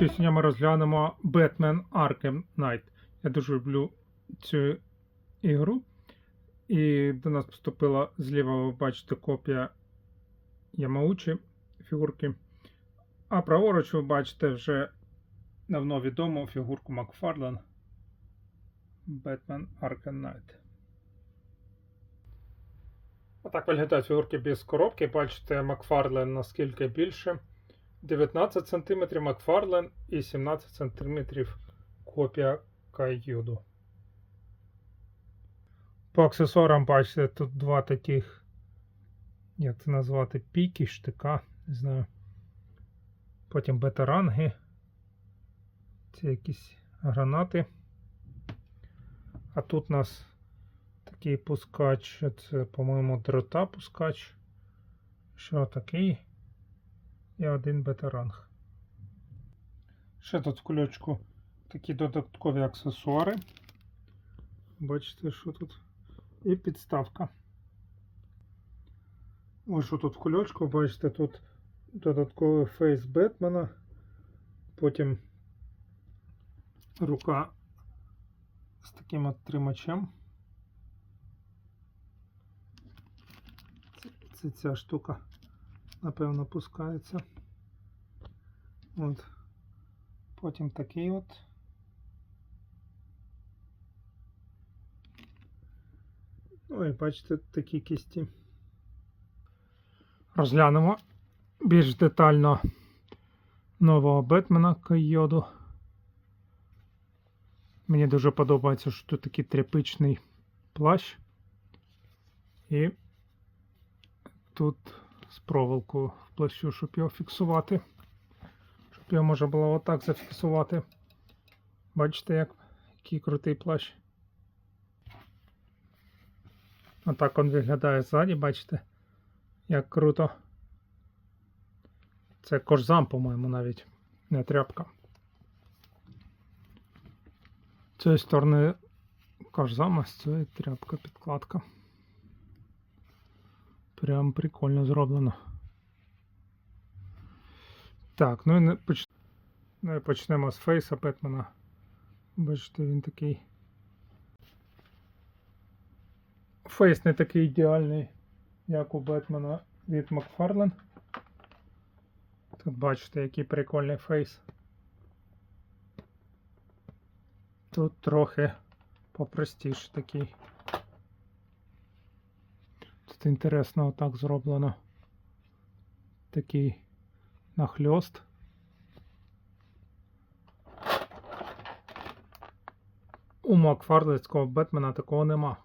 Фігурки сьогодні ми розглянемо Batman Arkham Knight. Я дуже люблю цю ігру. І до нас поступила зліва, ви бачите, копія Ямаучі фігурки. А праворуч ви бачите вже давно відому фігурку Макфарлен Batman Arkham Knight. Отак виглядають фігурки без коробки. Бачите, Макфарлен наскільки більше. 19 см Макфарлен і 17 см копія Кайюду. По аксесуарам бачите, тут два таких, як це назвати, піки, штика, не знаю. Потім бета-ранги. Це якісь гранати. А тут у нас такий пускач, це, по-моєму, дрота пускач. Що такий? І один бета-ранг. Ще тут в кульочку такі додаткові аксесуари. Бачите, що тут? І підставка. Ось що тут в кульочку, бачите, тут додатковий фейс Бетмена. Потім рука з таким от тримачем. Це, це ця штука, напевно, пускається. От. Потім такий от. Ну і бачите такі кісті. Розглянемо більш детально нового Бетмена Кайоду. Мені дуже подобається, що тут такий тряпичний плащ. І тут з проволокою в плащу, щоб його фіксувати. Щоб його можна було отак зафіксувати. Бачите, як, який крутий плащ. Отак він виглядає ззаді, бачите, як круто. Це кожзам, по-моєму, навіть не тряпка. Цієї сторони кожзам, а з цієї тряпка підкладка. Прям прикольно зроблено. Так, ну і поч... ну і почнемо з фейса Бетмена. Бачите, він такий. Фейс не такий ідеальний, як у Бетмена від Макфарлен. Тут бачите, який прикольний фейс. Тут трохи попростіше такий. Тут інтересно отак зроблено. Такий нахльост. У Макфарлецького Бетмена такого нема.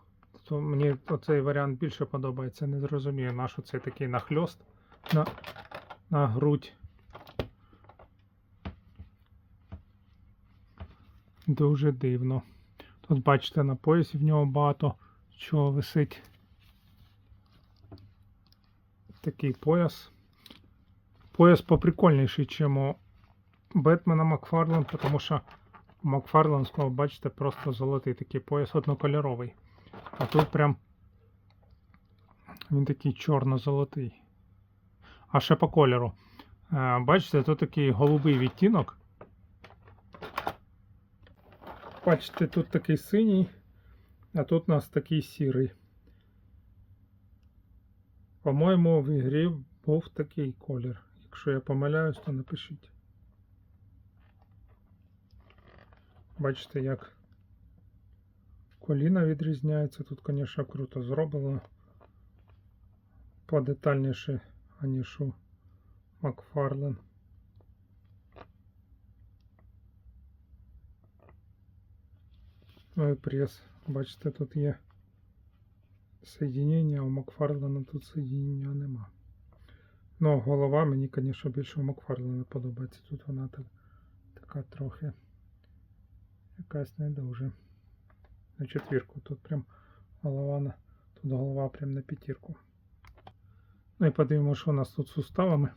То мені оцей варіант більше подобається. Не зрозумію, на що це такий нахльост на, на грудь. Дуже дивно. Тут, бачите, на поясі в нього багато чого висить. Такий пояс. Пояс поприкольніший, ніж у Бетмена Макфарлен, тому що у Макфарленського, бачите, просто золотий такий пояс однокольоровий. А тут прям він такий чорно-золотий. А ще по кольору. Е, Бачите, тут такий голубий відтінок. Бачите, тут такий синій, а тут у нас такий сірий. По-моєму, в ігрі був такий колір. Якщо я помиляюсь, то напишіть. Бачите, як коліна відрізняється. Тут, звісно, круто зроблено. Подетальніше, аніж у Макфарлен. Ну і прес. Бачите, тут є соєдинення, а у Макфарлена тут соєдинення нема. Ну, голова мені, звісно, більше у Макфарлена подобається. Тут вона так, така трохи якась не дуже. На четвірку. Тут прям голова на. Тут голова прям на п'ятірку. Ну і подивимося, що у нас тут з суставами.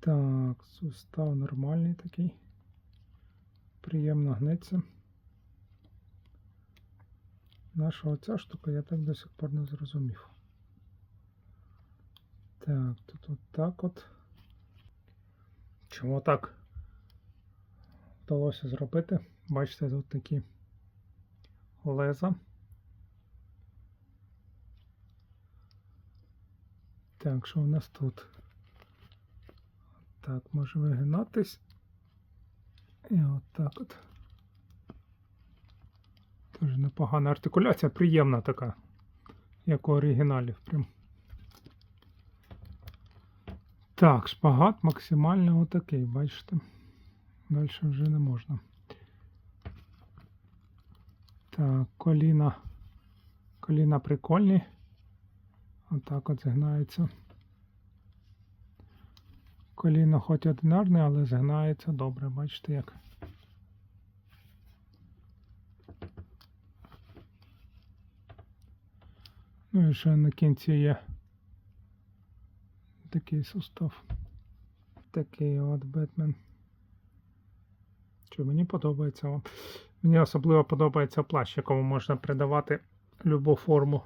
Так, сустав нормальний такий. Приємно гнеться. Наша оця штука я так до сих пор не зрозумів. Так, тут от так от. Чому так вдалося зробити. Бачите, тут такі леза. Так, що у нас тут? Так, може вигинатись. І отак от. Дуже непогана артикуляція, приємна така, як у оригіналів. Прям. Так, шпагат максимально отакий, бачите. Далі вже не можна. Так, коліна. Коліна прикольні. Отак от згинається. Коліно хоч одинарне, але згинається добре, бачите як. Ну і ще на кінці є такий сустав. Такий от Бетмен. Що мені подобається. о. Мені особливо подобається плащ, якому можна придавати любу форму.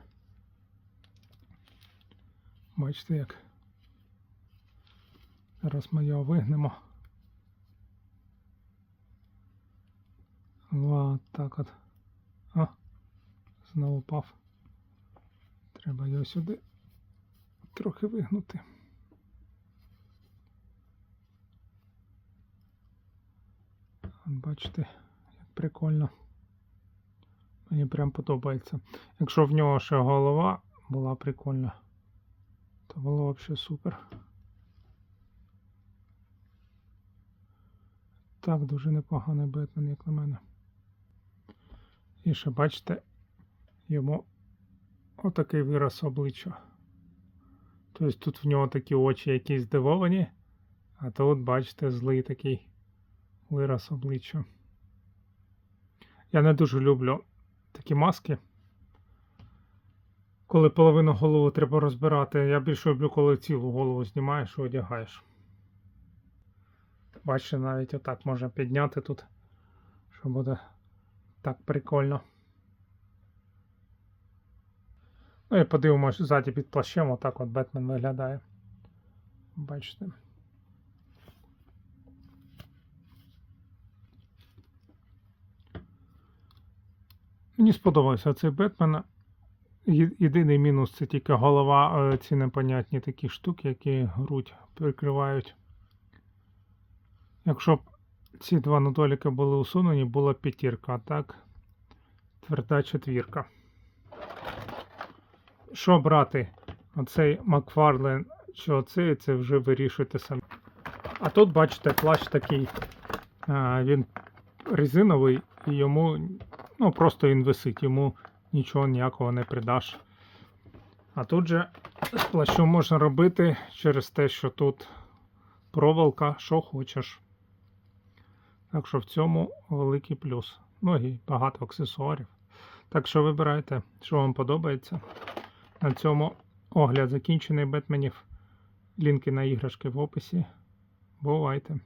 Бачите як. Зараз ми його вигнемо. Вот так от. А, знову пав. Треба його сюди трохи вигнути. Бачите, як прикольно. Мені прям подобається. Якщо в нього ще голова була прикольна, то було взагалі супер. Так, дуже непоганий Бетмен, як на мене. І ще бачите, йому отакий вираз обличчя. Тобто тут в нього такі очі якісь здивовані, а тут, бачите, злий такий вираз обличчя. Я не дуже люблю такі маски. Коли половину голови треба розбирати, я більше люблю, коли цілу голову знімаєш і одягаєш. Бачите, навіть отак можна підняти тут, що буде так прикольно. Ну і подивимось ззаді під плащем, отак от Бетмен виглядає. Бачите. Мені сподобався цей Бетмен. Єдиний мінус це тільки голова, е, ці непонятні такі штуки, які грудь прикривають. Якщо б ці два недоліки були усунені, була п'ятірка, а так тверда четвірка. Що брати? Оцей Макфарлен чи оцей, це вже вирішуйте самі. А тут, бачите, плащ такий. Він резиновий і йому ну, просто він висить, йому нічого ніякого не придаш. А тут же з плащом можна робити через те, що тут проволока, що хочеш. Так що в цьому великий плюс. Ну і багато аксесуарів. Так що вибирайте, що вам подобається. На цьому огляд закінчений Бетменів. Лінки на іграшки в описі. Бувайте!